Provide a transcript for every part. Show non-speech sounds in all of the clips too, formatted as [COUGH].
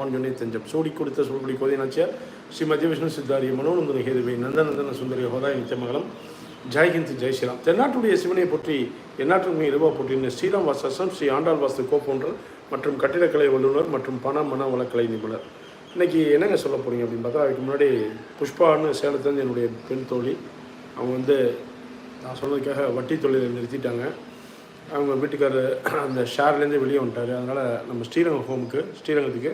பாஞ்சொன்னே தஞ்சம். சூடி கொடுத்த சூழ்குடி கோதினாச்சியார் ஸ்ரீமதி விஷ்ணு சித்தாரிய மனோநந்தன ஹேதுவை நந்தநந்தன சுந்தரி ஹோதாய் நித்தியமங்கலம் ஜெய்ஹிந்த் ஜெய் ஸ்ரீராம். தென்னாட்டுடைய சிவனை போற்றி எந்நாட்டுமே இரவா போற்றின ஸ்ரீராம் வாசாசம் ஸ்ரீ ஆண்டாள் வாஸ்து கோப்பொன்றர் மற்றும் கட்டிடக்கலை வல்லுநர் மற்றும் பண மன வளக்கலை நிபுணர். இன்றைக்கி என்னங்க சொல்ல போகிறீங்க அப்படின்னு பார்த்தா அதுக்கு முன்னாடி புஷ்பான்னு சேலத்துலேருந்து என்னுடைய பெண் தோழி. அவங்க வந்து நான் சொன்னதுக்காக வட்டி தொழிலை நிறுத்திட்டாங்க. அவங்க வீட்டுக்காரர் அந்த ஷேர்லேருந்து வெளியே வந்துட்டார். அதனால் நம்ம ஸ்ரீரங்கம் ஹோமுக்கு ஸ்ரீரங்கத்துக்கு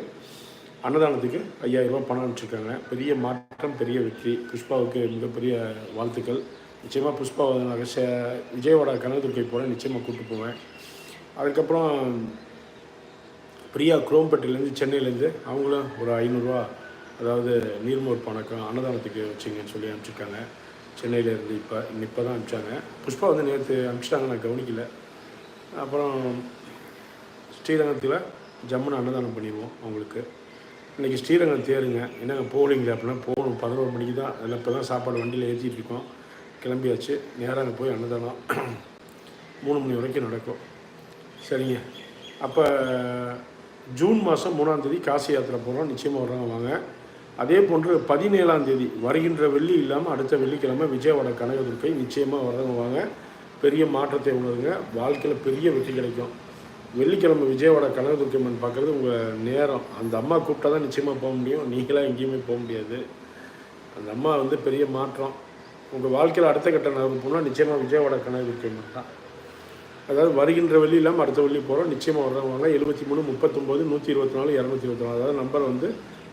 அன்னதானத்துக்கு ஐயாயிரம் ரூபாய் பணம் அனுப்பிச்சிருக்காங்க. பெரிய மாற்றம் பெரிய வெற்றி. புஷ்பாவுக்கு மிகப்பெரிய வாழ்த்துக்கள். நிச்சயமாக புஷ்பா நான் சே விஜயவாடா கனகதுர்க்கை போகிறேன் நிச்சயமாக கூப்பிட்டு போவேன். அதுக்கப்புறம் பிரியா குரோம்பட்டிலேருந்து சென்னையிலேருந்து அவங்களும் ஒரு ஐநூறுரூவா அதாவது நீர்மோர் பணக்கம் அன்னதானத்துக்கு வச்சிங்கன்னு சொல்லி அனுப்பிச்சிருக்காங்க. சென்னையிலேருந்து இப்போ இப்போ தான் அனுப்பிச்சாங்க. புஷ்பா வந்து நேற்று அனுப்பிச்சிட்டாங்க நான் கவனிக்கல. அப்புறம் ஸ்ரீரங்கத்தில் ஜம்முன்னு அன்னதானம் பண்ணிடுவோம் அவங்களுக்கு. இன்றைக்கி ஸ்ரீரங்கம் தேருங்க. என்னங்க போகலீங்களே அப்படின்னா போகணும். பதினோரு மணிக்கு தான். அதில் இப்போ தான் சாப்பாடு வண்டியில் ஏற்றிட்டு இருக்கோம். கிளம்பியாச்சு. நேராக போய் அன்னதானம் [CLEARS THROAT] மூணு மணி வரைக்கும் நடக்கும். சரிங்க. அப்போ ஜூன் மாதம் மூணாம் தேதி காசி யாத்திரை போகிறோம் நிச்சயமாக வர்றவங்க வாங்க. அதே போன்று பதினேழாம் தேதி வருகின்ற வெள்ளி இல்லாமல் அடுத்த வெள்ளிக்கிழமை விஜயவாடா கனகதுர்க்கை நிச்சயமாக வர்றவங்க வாங்க. பெரிய மாற்றத்தை உணருங்க. வாழ்க்கையில் பெரிய வெற்றி கிடைக்கும். வெள்ளிக்கிழமை விஜயவாடா கனகதுர்க்கம்மன் பார்க்குறது உங்கள் நேரம். அந்த அம்மா கூப்பிட்டா தான் நிச்சயமாக போக முடியும். நீங்களாம் எங்கேயுமே போக முடியாது. அந்த அம்மா வந்து பெரிய மாற்றம். உங்கள் வாழ்க்கையில் அடுத்த கட்ட நகர்வு போனால் நிச்சயமாக விஜயவாடா கனகதுர்க்கம்மன் தான். அதாவது வருகின்ற வெள்ளி இல்லாமல் அடுத்த வெள்ளி போகிறோம் நிச்சயமாக வர்றவங்க எழுபத்தி மூணு முப்பத்தொம்போது நூற்றி இருபத்தி நாலு இரநூத்தி இருபத்தி நாலு அதாவது நம்பர் வந்து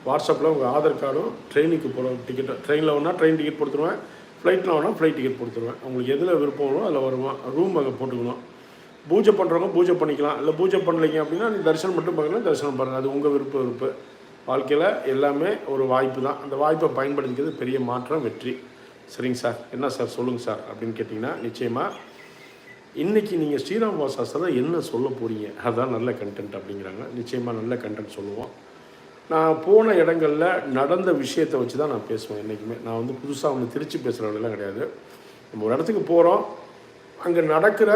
வாட்ஸ்அப்பில் உங்கள் ஆதார் கார்டும் ட்ரெயினுக்கு போகிற டிக்கெட் ட்ரெயினில் வேணால் ட்ரெயின் டிக்கெட் கொடுத்துருவேன் ஃப்ளைட்டில் வேணால் ஃப்ளைட் டிக்கெட் கொடுத்துருவேன் உங்களுக்கு எதில் விருப்பம் வரும் அதில் வருவோம். ரூம் அங்கே போட்டுக்கணும். பூஜை பண்ணுறவங்க பூஜை பண்ணிக்கலாம். இல்லை பூஜை பண்ணலைங்க அப்படின்னா நீ தரிசனம் மட்டும் பார்க்கலாம் தரிசனம் பாருங்கள் அது உங்கள் விருப்ப விருப்பு வாழ்க்கையில் எல்லாமே ஒரு வாய்ப்பு தான். அந்த வாய்ப்பை பயன்படுத்திக்கிறது பெரிய மாற்றம் வெற்றி. சரிங்க சார். என்ன சார்? சொல்லுங்கள் சார். அப்படின்னு கேட்டிங்கன்னா நிச்சயமாக இன்றைக்கி நீங்கள் ஸ்ரீராம் வாசாஸ்திரம் என்ன சொல்ல போகிறீங்க அதுதான் நல்ல கண்டென்ட் அப்படிங்கிறாங்க. நிச்சயமாக நல்ல கண்டென்ட் சொல்லுவோம். நான் போன இடங்களில் நடந்த விஷயத்தை வச்சு தான் நான் பேசுவேன் என்றைக்குமே நான் வந்து புதுசாக ஒன்று திருச்சி பேசுகிறவங்களெல்லாம் கிடையாது. நம்ம ஒரு இடத்துக்கு போகிறோம் அங்கே நடக்கிற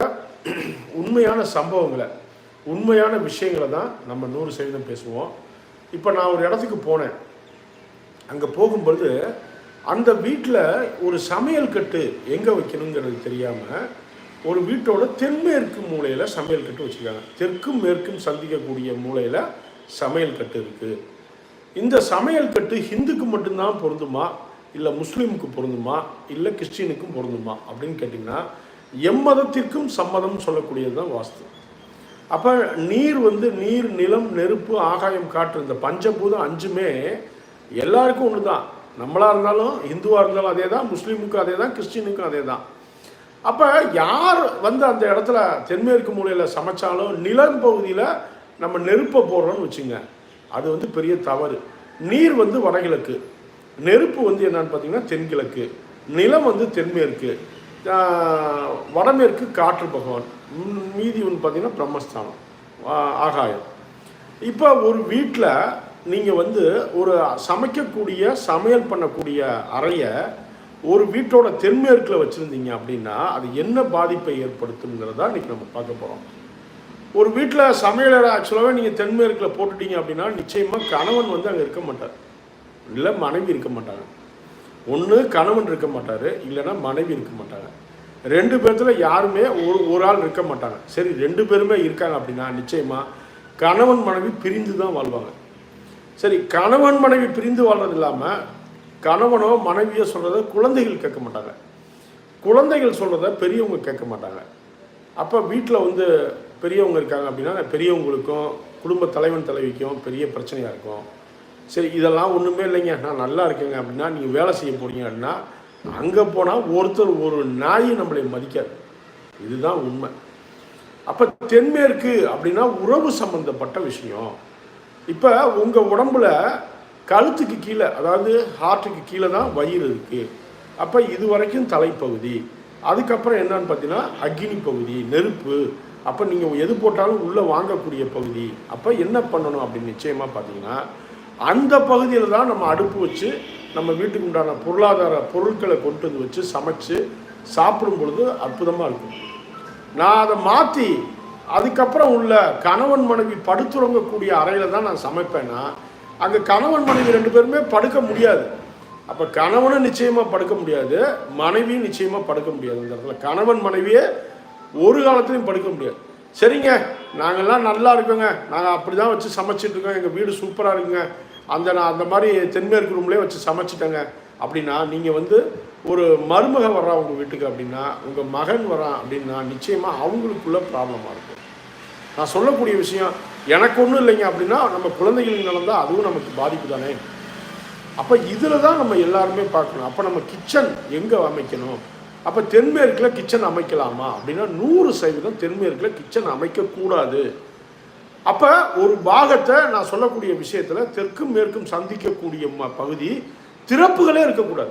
[CLEARS THROAT] உண்மையான சம்பவங்களை உண்மையான விஷயங்களை தான் நம்ம நூறு சதவீதம் பேசுவோம். இப்போ நான் ஒரு இடத்துக்கு போனேன். அங்கே போகும்பொழுது அந்த வீட்டில் ஒரு சமையல் கட்டு எங்கே வைக்கணுங்கிறது தெரியாமல் ஒரு வீட்டோட தென்மேற்கு மூலையில் சமையல் கட்டு வச்சுருக்காங்க. தெற்கும் மேற்கும் சந்திக்கக்கூடிய மூலையில் சமையல் கட்டு இருக்குது இந்த சமையல் கட்டு ஹிந்துக்கு மட்டும்தான் பொருந்துமா? இல்லை முஸ்லீமுக்கு பொருந்துமா? இல்லை கிறிஸ்டினுக்கும் பொருந்துமா? அப்படின்னு கேட்டிங்கன்னா எம்மதத்திற்கும் சம்மதம் சொல்லக்கூடியது தான் வாஸ்து. அப்போ நீர் வந்து நீர் நிலம் நெருப்பு ஆகாயம் காற்று இந்த பஞ்சபூதம் அஞ்சுமே எல்லாருக்கும் ஒன்று தான் நம்மளாக இருந்தாலும் இந்துவாக இருந்தாலும் அதே தான் முஸ்லீமுக்கும் அதே தான் கிறிஸ்டினுக்கும் அதே தான் அப்போ யார் வந்து அந்த இடத்துல தென்மேற்கு மூலையில் சமைச்சாலும் நிலம் பகுதியில் நம்ம நெருப்பை போடுறோம்னு வச்சுங்க அது வந்து பெரிய தவறு. நீர் வந்து வடகிழக்கு நெருப்பு வந்து என்னன்னு பார்த்தீங்கன்னா தென்கிழக்கு நிலம் வந்து தென்மேற்கு. வடமேற்கு காற்று பகவான். மீதி ஒன்று பார்த்தீங்கன்னா பிரம்மஸ்தானம். ஆகாயம். இப்போ ஒரு வீட்டில் நீங்கள் வந்து ஒரு சமைக்கக்கூடிய சமையல் பண்ணக்கூடிய அறையை ஒரு வீட்டோட தென்மேற்கில் வச்சுருந்தீங்க அப்படின்னா அது என்ன பாதிப்பை ஏற்படுத்துங்கிறதா இன்றைக்கி நம்ம பார்க்க போகிறோம் ஒரு வீட்டில் சமையலரை ஆக்சுவலாகவே நீங்கள் தென்மேற்கில் போட்டுட்டீங்க அப்படின்னா நிச்சயமாக கணவன் வந்து அங்கே இருக்க மாட்டார். இல்லை மனைவி இருக்க மாட்டாங்க. ஒன்று கணவன் இருக்க மாட்டார் இல்லைன்னா மனைவி இருக்க மாட்டாங்க. ரெண்டு பேர்த்தில் யாருமே ஒரு ஒரு ஆள் இருக்க மாட்டாங்க. சரி ரெண்டு பேருமே இருக்காங்க அப்படின்னா நிச்சயமாக கணவன் மனைவி பிரிந்து தான் வாழ்வாங்க. சரி கணவன் மனைவி பிரிந்து வாழ்றது இல்லாமல் கணவனோ மனைவியோ சொல்கிறத குழந்தைகள் கேட்க மாட்டாங்க. குழந்தைகள் சொல்கிறத பெரியவங்க கேட்க மாட்டாங்க. அப்போ வீட்டில் வந்து பெரியவங்க இருக்காங்க அப்படின்னா பெரியவங்களுக்கும் குடும்ப தலைவன் தலைவிக்கும் பெரிய பிரச்சனையாக இருக்கும். சரி இதெல்லாம் ஒன்றுமே இல்லைங்க. நான் நல்லா இருக்கேங்க அப்படின்னா நீங்கள் வேலை செய்ய போகிறீங்க அப்படின்னா அங்கே போனால் ஒருத்தர் ஒரு நாயை நம்மளை மதிக்காது. இதுதான் உண்மை. அப்போ தென்மேற்கு அப்படின்னா உறவு சம்பந்தப்பட்ட விஷயம். இப்போ உங்கள் உடம்புல கழுத்துக்கு கீழே அதாவது ஹார்ட்டுக்கு கீழே தான் வயிறு இருக்குது அப்போ இது வரைக்கும் தலைப்பகுதி. அதுக்கப்புறம் என்னன்னு பார்த்தீங்கன்னா அக்னி பகுதி நெருப்பு. அப்போ நீங்கள் எது போட்டாலும் உள்ளே வாங்கக்கூடிய பகுதி. அப்போ என்ன பண்ணணும் அப்படின்னு நிச்சயமாக பார்த்தீங்கன்னா அந்த பகுதியில் தான் நம்ம அடுப்பு வச்சு நம்ம வீட்டுக்கு உண்டான பொருளாதார பொருட்களை கொண்டு வந்து வச்சு சமைச்சு சாப்பிடும் பொழுது அற்புதமாக இருக்கும். நான் அதை மாற்றி அதுக்கப்புறம் உள்ள கணவன் மனைவி படுத்துறங்கக்கூடிய அறையில் தான் நான் சமைப்பேன்னா அங்கே கணவன் மனைவி ரெண்டு பேருமே படுக்க முடியாது. அப்போ கணவனும் நிச்சயமாக படுக்க முடியாது மனைவியும் நிச்சயமாக படுக்க முடியாது. இந்த இடத்துல கணவன் மனைவியே ஒரு காலத்துலையும் படுக்க முடியாது. சரிங்க நாங்கள்லாம் நல்லா இருக்கோங்க. நாங்கள் அப்படி தான் வச்சு சமைச்சிட்டு இருக்கோம். எங்கள் வீடு சூப்பராக இருக்குங்க. அந்த நான் அந்த மாதிரி தென்மேற்கு ரூம்லேயே வச்சு சமைச்சிட்டேங்க. அப்படின்னா நீங்கள் வந்து ஒரு மருமக வர்றா உங்கள் வீட்டுக்கு அப்படின்னா உங்கள் மகன் வரான் அப்படின்னா நிச்சயமாக அவங்களுக்குள்ள ப்ராப்ளமாக இருக்கும். நான் சொல்லக்கூடிய விஷயம் எனக்கு ஒன்றும் இல்லைங்க அப்படின்னா நம்ம குழந்தைகளுக்கு நடந்தால் அதுவும் நமக்கு பாதிப்பு தானே. அப்போ இதில் தான் நம்ம எல்லாருமே பார்க்கணும். அப்போ நம்ம கிச்சன் எங்கே அமைக்கணும்? அப்போ தென்மேற்கில் கிச்சன் அமைக்கலாமா? அப்படின்னா நூறு சதவீதம் தென்மேற்கில் கிச்சன் அமைக்கக்கூடாது. அப்போ ஒரு பாகத்தை நான் சொல்லக்கூடிய விஷயத்தில் தெற்கும் மேற்கும் சந்திக்கக்கூடிய ம- பகுதி திறப்புகளே இருக்கக்கூடாது.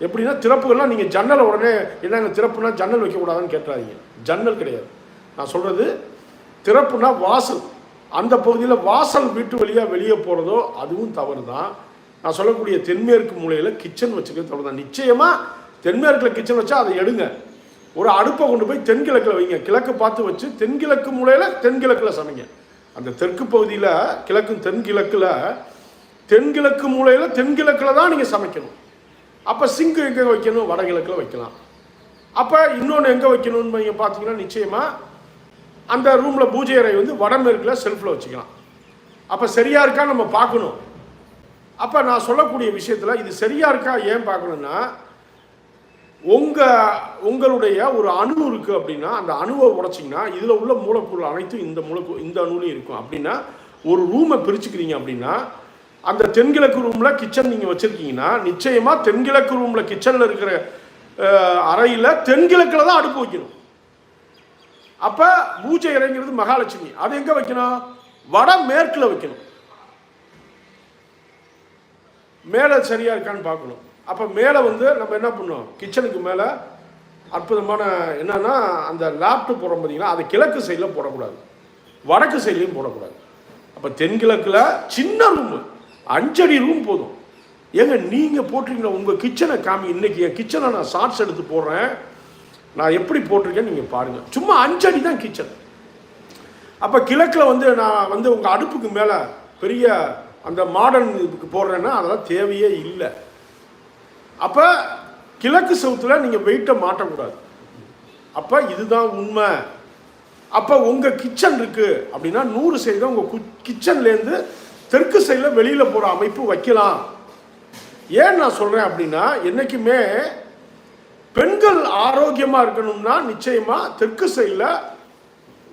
எப்படின்னா திறப்புகள்லாம் நீங்கள் ஜன்னலை உடனே என்னங்க திறப்புனா ஜன்னல் வைக்கக்கூடாதுன்னு கேட்டுறாதீங்க. ஜன்னல் கிடையாது. நான் சொல்கிறது திறப்புனா வாசல். அந்த பகுதியில் வாசல் வீட்டு வழியாக வெளியே போகிறதோ அதுவும் தவறு தான் நான் சொல்லக்கூடிய தென்மேற்கு மூலையில் கிச்சன் வச்சுக்கிறது தவறு தான் நிச்சயமாக தென்மேற்கில் கிச்சன் வச்சா அதை எடுங்க. ஒரு அடுப்பை கொண்டு போய் தென்கிழக்கில் வைங்க. கிழக்கு பார்த்து வச்சு தென்கிழக்கு மூலையில் தென்கிழக்கில் சமைங்க. அந்த தெற்கு பகுதியில் கிழக்கும் தென்கிழக்கில் தென்கிழக்கு மூலையில் தென்கிழக்கில் தான் நீங்கள் சமைக்கணும். அப்போ சிங்கு எங்கே வைக்கணும்? வடகிழக்கில் வைக்கலாம். அப்போ இன்னொன்று எங்கே வைக்கணும்னு நீங்கள் பார்த்தீங்கன்னா நிச்சயமாக அந்த ரூமில் பூஜை அறை வந்து வடமேற்கில் செல்ஃபில் வச்சுக்கலாம். அப்போ சரியாக இருக்கா நம்ம பார்க்கணும். அப்போ நான் சொல்லக்கூடிய விஷயத்தில் இது சரியாக இருக்கா ஏன் பார்க்கணுன்னா உங்கள் உங்களுடைய ஒரு அணு இருக்குது அப்படின்னா அந்த அணுவை உடைச்சிங்கன்னா இதில் உள்ள மூலக்கூறு அனைத்தும் இந்த மூலக்கு இந்த அணுலையும் இருக்கும். அப்படின்னா ஒரு ரூமை பிரிச்சுக்கிறீங்க அப்படின்னா அந்த தென்கிழக்கு ரூமில் கிச்சன் நீங்கள் வச்சுருக்கீங்கன்னா நிச்சயமாக தென்கிழக்கு ரூமில் கிச்சனில் இருக்கிற அறையில் தென்கிழக்கில் தான் அடுப்பு வைக்கணும். அப்போ பூஜை இறங்கிறது மகாலட்சுமி. அது எங்கே வைக்கணும்? வட மேற்கில் வைக்கணும். மேலே சரியாக இருக்கான்னு பார்க்கணும். அப்போ மேலே வந்து நம்ம என்ன பண்ணோம் கிச்சனுக்கு மேலே அற்புதமான என்னன்னா அந்த லேப்டாப் போடுறோம் பார்த்தீங்கன்னா அதை கிழக்கு சைடில் போடக்கூடாது. வடக்கு சைட்லையும் போடக்கூடாது. அப்போ தென்கிழக்கில் சின்ன ரூமு அஞ்சடி ரூம் போதும். ஏங்க நீங்கள் போட்டிருக்கீங்களா உங்கள் கிச்சனை காமி இன்னைக்கு என் கிச்சனை நான் ஷார்ட்ஸ் எடுத்து போடுறேன். நான் எப்படி போட்டிருக்கேன்னு நீங்கள் பாருங்கள் சும்மா அஞ்சடி தான் கிச்சன் அப்போ கிழக்கில் வந்து நான் வந்து உங்கள் அடுப்புக்கு மேலே பெரிய அந்த மாடர்ன் இதுக்கு போடுறேன்னா அதெல்லாம் தேவையே இல்லை. அப்போ கிழக்கு சவுத்தில் நீங்கள் வெயிட்டை மாட்டக்கூடாது அப்போ இதுதான் உண்மை. அப்போ உங்கள் கிச்சன் இருக்குது அப்படின்னா நூறு சதவீதம் உங்கள் கிச்சன்லேருந்து தெற்கு சைடில் வெளியில் போகிற அமைப்பு வைக்கலாம். ஏன் நான் சொல்கிறேன் அப்படின்னா என்றைக்குமே பெண்கள் ஆரோக்கியமாக இருக்கணும்னா நிச்சயமாக தெற்கு சைடில்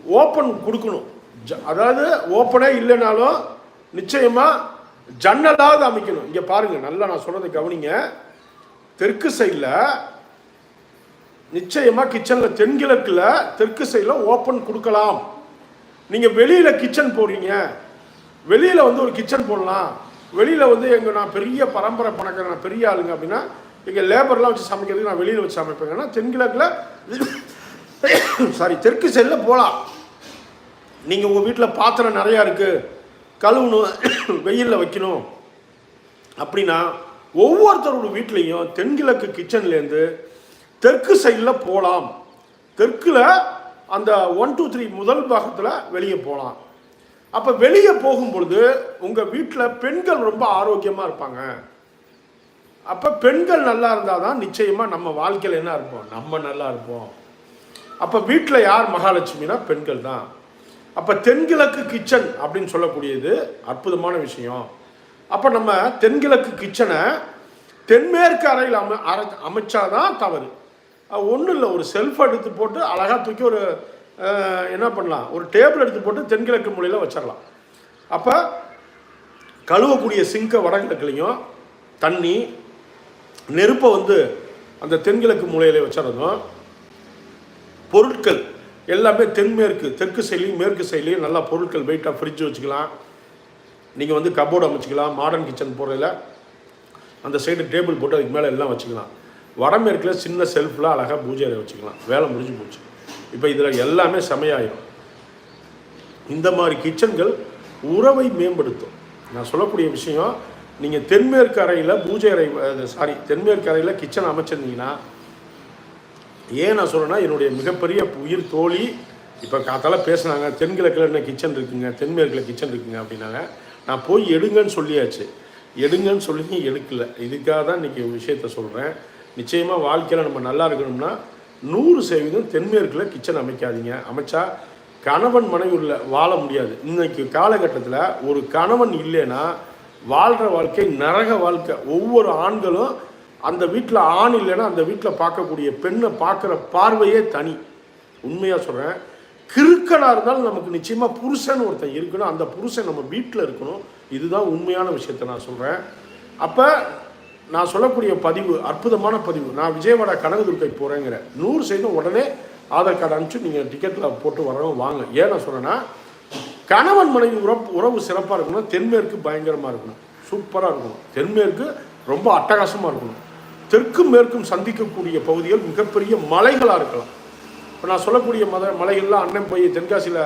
ஓப்பன் கொடுக்கணும். ஜ- அதாவது ஓப்பனே இல்லைனாலும் நிச்சயமாக ஜன்னலாவது அமைக்கணும் இங்கே பாருங்கள் நல்லா நான் சொல்கிறத கவனிங்க. தெற்கு சைடில் நிச்சயமாக கிச்சனில் தென்கிழக்கில் தெற்கு சைடில் ஓப்பன் கொடுக்கலாம். நீங்கள் வெளியில் கிச்சன் போடுறீங்க வெளியில் வந்து ஒரு கிச்சன் போடலாம். வெளியில் வந்து எங்கள் நான் பெரிய பரம்பரை பணக்காரன் நான் பெரிய ஆளுங்க அப்படின்னா எங்கள் லேபர்லாம் வச்சு சமைக்கிறதுக்கு நான் வெளியில் வச்சு சமைப்பேங்கன்னா தென்கிழக்கில் சாரி [COUGHS] தெற்கு சைடில் போகலாம் நீங்கள் உங்கள் வீட்டில் பாத்திரம் நிறையா இருக்குது கழுவணும் [COUGHS] வெயிலில் வைக்கணும். அப்படின்னா ஒவ்வொருத்தரோட வீட்லேயும் தென்கிழக்கு கிச்சன்லேருந்து தெற்கு சைடில் போகலாம் தெற்கில் அந்த ஒன் டூ த்ரீ முதல் பாகத்தில் வெளியே போகலாம் அப்போ வெளியே போகும்பொழுது உங்கள் வீட்டில் பெண்கள் ரொம்ப ஆரோக்கியமாக இருப்பாங்க. அப்போ பெண்கள் நல்லா இருந்தால் தான் நிச்சயமாக நம்ம வாழ்க்கையில் என்ன இருப்போம்? நம்ம நல்லா இருப்போம். அப்போ வீட்டில் யார் மகாலட்சுமினா பெண்கள் தான். அப்போ தென்கிழக்கு கிச்சன் அப்படின்னு சொல்லக்கூடியது அற்புதமான விஷயம். அப்போ நம்ம தென்கிழக்கு கிச்சனை தென்மேற்கு அறையில் அமை அரை அமைச்சாதான் தவறு. ஒன்றும் இல்லை ஒரு செல்ஃப் எடுத்து போட்டு அழகாக தூக்கி ஒரு என்ன பண்ணலாம் ஒரு டேபிள் எடுத்து போட்டு தென்கிழக்கு மூலையில் வச்சிடலாம். அப்போ கழுவக்கூடிய சிங்கை வடகிழக்குலையும் தண்ணி நெருப்பை வந்து அந்த தென்கிழக்கு மூலையிலே வச்சிடறதும் பொருட்கள் எல்லாமே தென்மேற்கு தெற்கு சைட்லையும் மேற்கு சைட்லேயும் நல்லா பொருட்கள் வெயிட்டாக ஃப்ரிட்ஜ் வச்சுக்கலாம். நீங்கள் வந்து கபோர்டு அமைச்சிக்கலாம் மாடர்ன் கிச்சன் போடுறதில் அந்த சைடு டேபிள் போட்டு அதுக்கு மேலே எல்லாம் வச்சுக்கலாம். வடமேற்கில் சின்ன செல்ஃபில் அழகாக பூஜை அறை வச்சுக்கலாம். வேலை முடிஞ்சு போச்சு. இப்போ இதில் எல்லாமே செமையாயிடும் இந்த மாதிரி கிச்சன்கள் உறவை மேம்படுத்தும். நான் சொல்லக்கூடிய விஷயம் நீங்கள் தென்மேற்கு அறையில் பூஜை அறை சாரி தென்மேற்கு அறையில் கிச்சன் அமைச்சிருந்தீங்கன்னா ஏன் நான் சொல்கிறேன்னா என்னுடைய மிகப்பெரிய உயிர் தோழி இப்போ காத்தால பேசுனாங்க தென்கிழக்கில் என்ன கிச்சன் இருக்குங்க தென்மேற்கில் கிச்சன் இருக்குங்க அப்படின்னாங்க. நான் போய் எடுங்கன்னு சொல்லியாச்சு. எடுங்கன்னு சொல்லி எடுக்கல. இதுக்காக தான் இன்றைக்கி விஷயத்த சொல்கிறேன் நிச்சயமாக வாழ்க்கையில் நம்ம நல்லா இருக்கணும்னா நூறு சதவீதம் தென்மேற்கில் கிச்சன் அமைக்காதீங்க. அமைச்சா கணவன் மனைவி உள்ள வாழ முடியாது. இன்னைக்கு காலகட்டத்தில் ஒரு கணவன் இல்லைன்னா வாழ்கிற வாழ்க்கை நரக வாழ்க்கை. ஒவ்வொரு ஆண்களும் அந்த வீட்டில் ஆண் இல்லைன்னா அந்த வீட்டில் பார்க்கக்கூடிய பெண்ணை பார்க்குற பார்வையே தனி. உண்மையாக சொல்கிறேன் கிறுக்கனாக இருந்தாலும் நமக்கு நிச்சயமாக புருஷன் ஒருத்தன் இருக்கணும். அந்த புருஷன் நம்ம வீட்டில் இருக்கணும். இதுதான் உண்மையான விஷயத்தை நான் சொல்கிறேன் அப்போ நான் சொல்லக்கூடிய பதிவு அற்புதமான பதிவு நான் விஜயவாடா கனகதுர்கை போகிறேங்கிற நூறு சதவீதம் உடனே ஆதார் கார்டு அனுப்பிச்சு நீங்கள் டிக்கெட்டில் போட்டு வரவும் வாங்க. ஏன் நான் சொல்கிறேன்னா கணவன் மனைவி உறவு உறவு சிறப்பாக இருக்கணும் தென்மேற்கு பயங்கரமாக இருக்கணும். சூப்பராக இருக்கணும். தென்மேற்கு ரொம்ப அட்டகாசமாக இருக்கணும். தெற்கும் மேற்கும் சந்திக்கக்கூடிய பகுதிகள் மிகப்பெரிய மலைகளாக இருக்கலாம். இப்போ நான் சொல்லக்கூடிய மத மலைகள்லாம் அண்ணன் போய் தென்காசியில்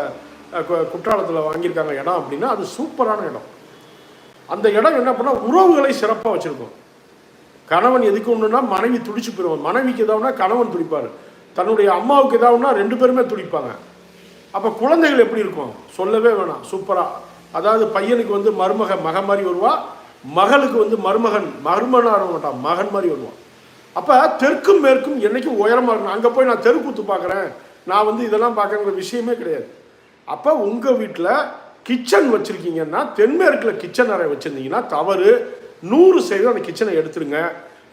குற்றாலத்தில் வாங்கியிருக்காங்க இடம் அப்படின்னா அது சூப்பரான இடம். அந்த இடம் என்ன பண்ணால் உறவுகளை சிறப்பாக வச்சுருக்கோம். கணவன் எதுக்கு ஒன்றுனா மனைவி துடிச்சு போயிடுவான் மனைவிக்கு ஏதாவதுனா கணவன் துடிப்பார். தன்னுடைய அம்மாவுக்கு ஏதாவதுனா ரெண்டு பேருமே துடிப்பாங்க. அப்போ குழந்தைகள் எப்படி இருக்கும்? சொல்லவே வேணாம். சூப்பராக அதாவது பையனுக்கு வந்து மருமக மக மாதிரி வருவா. மகளுக்கு வந்து மருமகன் மருமனாக மாட்டான். மகன் மாதிரி வருவான். அப்போ தெற்கும் மேற்கும் என்றைக்கும் உயரமாக இருக்கணும். அங்கே போய் நான் தெருக்கூத்து பார்க்குறேன் நான் வந்து இதெல்லாம் பார்க்குறேங்கிற விஷயமே கிடையாது. அப்போ உங்கள் வீட்டில் கிச்சன் வச்சுருக்கீங்கன்னா தென்மேற்கில் கிச்சன் அறை வச்சுருந்தீங்கன்னா தவறு. நூறு சதவீதம் அந்த கிச்சனை எடுத்துருங்க.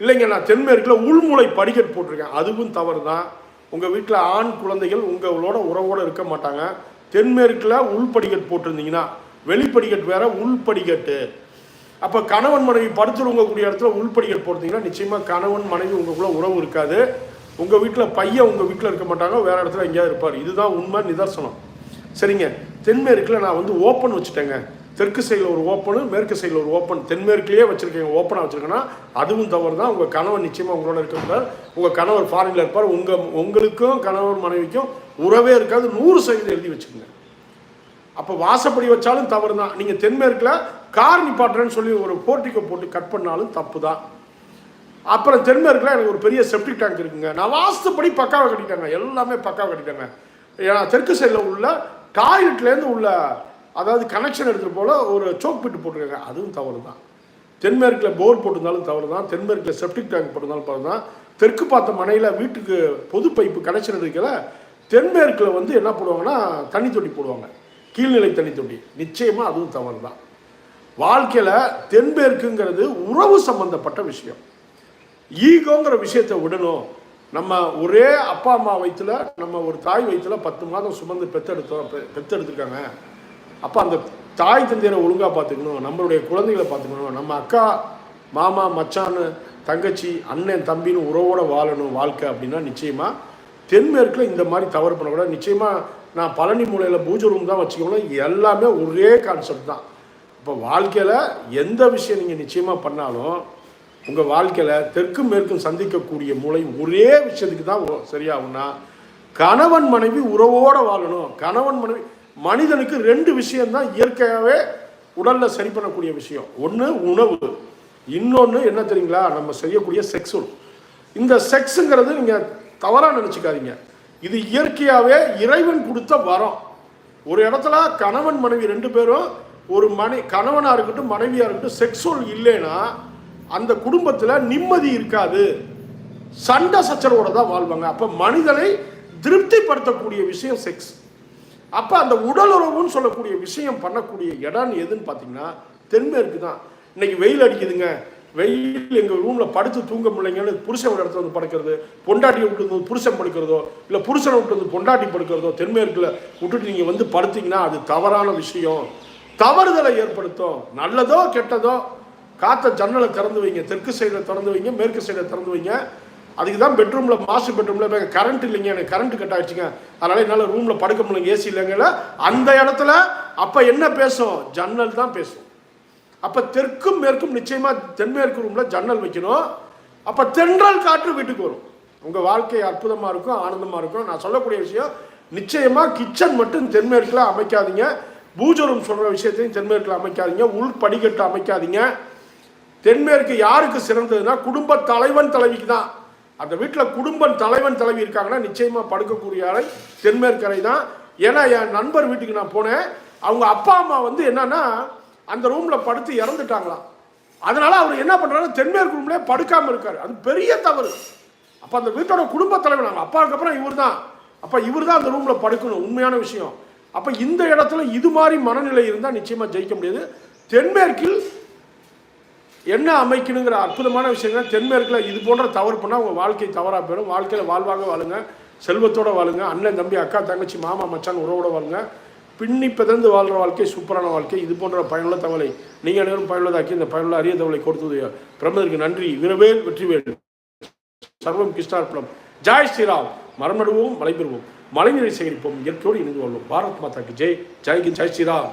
இல்லைங்க நான் தென்மேற்கில் உள்முளை படிக்கட் போட்டிருக்கேன். அதுவும் தவறு தான் உங்கள் வீட்டில் ஆண் குழந்தைகள் உங்களோட உறவோடு இருக்க மாட்டாங்க. தென்மேற்கில் உள்படிக்கட் போட்டிருந்தீங்கன்னா வெளிப்படிக்கட் வேற உள்படிக்கட்டு அப்போ கணவன் மனைவி படுத்துருவங்கக்கூடிய இடத்துல உள்படிகள் போட்டிங்கன்னா நிச்சயமாக கணவன் மனைவி உங்களுக்குள்ள உறவு இருக்காது. உங்கள் வீட்டில் பையன் உங்கள் வீட்டில் இருக்க மாட்டாங்க வேறு இடத்துல எங்கேயாவது இருப்பார். இதுதான் உண்மை நிதர்சனம். சரிங்க. தென்மேற்கில் நான் வந்து ஓப்பன் வச்சுட்டேங்க. தெற்கு சைடில் ஒரு ஓப்பனு மேற்கு சைடில் ஒரு ஓப்பன் தென்மேற்குலேயே வச்சுருக்கீங்க ஓப்பனாக வச்சுருக்கேன்னா அதுவும் தவறு தான் உங்கள் கணவன் நிச்சயமாக உங்களோட இருக்கக்கூடாது உங்கள் கணவர் ஃபாரினில் இருப்பார். உங்கள் உங்களுக்கும் கணவர் மனைவிக்கும் உறவே இருக்காது. நூறு சதவீதம் எழுதி வச்சுக்கோங்க. அப்போ வாசப்படி வச்சாலும் தவறு தான் நீங்கள் தென்மேற்கில் கார் நிப்பாட்டுறேன்னு சொல்லி ஒரு போர்ட்டிக்கோ போட்டு கட் பண்ணாலும் தப்பு தான் அப்புறம் தென்மேற்கில் எனக்கு ஒரு பெரிய செப்டிக் டேங்க் இருக்குங்க. நான் வாஸ்துப்படி பக்காவை கட்டிட்டாங்க. எல்லாமே பக்காவை கட்டிட்டாங்க. ஏன்னா தெற்கு சைடில் உள்ள டாய்லெட்லேருந்து உள்ள அதாவது கனெக்ஷன் எடுத்துகிட்டு போல் ஒரு சோக் பிட்டு போட்டிருக்காங்க. அதுவும் தவறு தான் தென்மேற்கில் போர் போட்டிருந்தாலும் தவறு தான் தென்மேற்கில் செப்டிக் டேங்க் போட்டிருந்தாலும் தவறு தான் தெற்கு பார்த்த மனையில் வீட்டுக்கு பொது பைப்பு கனெக்ஷன் இருக்கிற தென்மேற்கில் வந்து என்ன போடுவாங்கன்னா தண்ணி தொட்டி போடுவாங்க. கீழ்நிலை தனித்தொண்டி நிச்சயமாக அதுவும் தவறு தான் வாழ்க்கையில் தென்மேற்குங்கிறது உறவு சம்பந்தப்பட்ட விஷயம். ஈகோங்கிற விஷயத்தை விடணும். நம்ம ஒரே அப்பா அம்மா வயிற்றுல நம்ம ஒரு தாய் வயிற்றுல பத்து மாதம் சுமந்து பெத்தெடுத்தோம் பெ- அப்போ அந்த தாய் தந்தையரை ஒழுங்காக பார்த்துக்கணும் நம்மளுடைய குழந்தைகளை பார்த்துக்கணும் நம்ம அக்கா மாமா மச்சான்னு தங்கச்சி அண்ணன் தம்பின்னு உறவோட வாழணும் வாழ்க்கை அப்படின்னா நிச்சயமாக தென்மேற்கில் இந்த மாதிரி தவறு பண்ணக்கூடாது. நிச்சயமாக நான் பழனி மூலையில் பூஜை ரூம் தான் வச்சுக்கணும் எல்லாமே ஒரே கான்செப்ட் தான். இப்போ வாழ்க்கையில் எந்த விஷயம் நீங்கள் நிச்சயமாக பண்ணாலும் உங்கள் வாழ்க்கையில் தெற்கும் மேற்கும் சந்திக்கக்கூடிய மூளை ஒரே விஷயத்துக்கு தான் ஓ- சரியாகும்னா கணவன் மனைவி உறவோடு வாழணும். கணவன் மனைவி மனிதனுக்கு ரெண்டு விஷயம்தான் இயற்கையாகவே உடலில் சரி பண்ணக்கூடிய விஷயம். ஒன்று உணவு. இன்னொன்று என்ன தெரியுங்களா? நம்ம செய்யக்கூடிய செக்ஸுவல் இந்த செக்ஸுங்கிறது நீங்கள் தவறாக நினச்சிக்காதீங்க. இது இயற்கையாகவே இறைவன் கொடுத்த வரம். ஒரு இடத்துல கணவன் மனைவி ரெண்டு பேரும் ஒரு மனை கணவனாக இருக்கட்டும் மனைவியாக இருக்கட்டும் செக்ஸுவல் இல்லைன்னா அந்த குடும்பத்தில் நிம்மதி இருக்காது. சண்டை சச்சரவோட தான் வாழ்வாங்க. அப்போ மனிதனை திருப்திப்படுத்தக்கூடிய விஷயம் செக்ஸ் அப்போ அந்த உடலுறவுன்னு சொல்லக்கூடிய விஷயம் பண்ணக்கூடிய இடம் எதுன்னு பார்த்தீங்கன்னா தென்மேற்கு தான். இன்னைக்கு வெயில் அடிக்குதுங்க. வெயில் எங்கள் ரூமில் படுத்து தூங்க முடியலங்கன்னு புருஷன் ஒரு இடத்துல வந்து படுக்கிறது பொண்டாட்டியை விட்டு வந்து புருஷன் படுக்கிறதோ இல்லை புருஷனை விட்டு வந்து பொண்டாட்டி படுக்கிறதோ தென்மேற்கில் விட்டுட்டு நீங்கள் வந்து படுத்தீங்கன்னா அது தவறான விஷயம். தவறுதலை ஏற்படுத்தும். நல்லதோ கெட்டதோ காற்றை ஜன்னலை திறந்து வைங்க தெற்கு சைடில் திறந்து வைங்க மேற்கு சைடில் திறந்து வைங்க. அதுக்கு தான் பெட்ரூமில் மாஸ்டர் பெட்ரூமில் கரண்ட் இல்லைங்க எனக்கு கரண்ட் கட் ஆயிடுச்சுங்க. அதனால என்னால் ரூமில் படுக்க முடியல ஏசி இல்லைங்கல்ல அந்த இடத்துல அப்போ என்ன பேசும்? ஜன்னல் தான் பேசும். அப்போ தெற்கும் மேற்கும் நிச்சயமாக தென்மேற்கு ரூமில் ஜன்னல் வைக்கணும். அப்போ தென்றல் காற்று வீட்டுக்கு வரும். உங்கள் வாழ்க்கை அற்புதமாக இருக்கும் ஆனந்தமாக இருக்கும். நான் சொல்லக்கூடிய விஷயம் நிச்சயமாக கிச்சன் மட்டும் தென்மேற்கில் அமைக்காதீங்க. பூஜை ரூம் சொல்கிற விஷயத்தையும் தென்மேற்கில் அமைக்காதீங்க. உள் படிக்கட்டு அமைக்காதீங்க. தென்மேற்கு யாருக்கு சிறந்ததுன்னா குடும்ப தலைவன் தலைவிக்கு தான். அந்த வீட்டில் குடும்பம் தலைவன் தலைவி இருக்காங்கன்னா நிச்சயமாக படுக்கக்கூடிய அறை தென்மேற்கரை தான். ஏன்னா என் நண்பர் வீட்டுக்கு நான் போனேன். அவங்க அப்பா அம்மா வந்து என்னன்னா அந்த ரூமில் படுத்து இறந்துட்டாங்களாம் அதனால் அவர் என்ன பண்ணுறாரு தென்மேற்கு ரூம்லேயே படுக்காமல் இருக்கார். அது பெரிய தவறு. அப்போ அந்த வீட்டோட குடும்ப தலைவர் நாங்கள் அப்பாவுக்கு அப்புறம் இவர் தான் அப்போ இவர் தான் அந்த ரூமில் படுக்கணும். உண்மையான விஷயம். அப்போ இந்த இடத்துல இது மாதிரி மனநிலை இருந்தால் நிச்சயமாக ஜெயிக்க முடியாது. தென்மேற்கில் என்ன அமைக்கணுங்கிற அற்புதமான விஷயங்கள். தென்மேற்கில் இது போன்ற தவறு பண்ணால் உங்கள் வாழ்க்கை தவறாக போயிடும். வாழ்க்கையில் வாழ்வாங்க வாழுங்க. செல்வத்தோட வாழுங்க. அண்ணன் தம்பி அக்கா தங்கச்சி மாமா மச்சான் உறவோட வாழுங்க. பின்னி பிதந்து வாழ்கிற வாழ்க்கை சூப்பரான வாழ்க்கை. இது போன்ற பயனுள்ள தகவலை நீங்கள் அனைவரும் பயனுள்ளதாக்கி இந்த பயனுள்ள அரிய தகவலை கொடுத்தது. பிரமதற்கு நன்றி. வீரவேல் வெற்றிவேல் சர்வம் கிருஷ்ணார்பணம். ஜாய் ஸ்ரீராம். மரம் நடுவோம் மலை பெறுவோம். மழைநீரை சேகரிப்போம். இயற்கையோடு இணைந்து வாழ்வோம். பாரத் மாதாக்கு ஜெய். ஜெய்கின் ஜெய் ஸ்ரீராம்.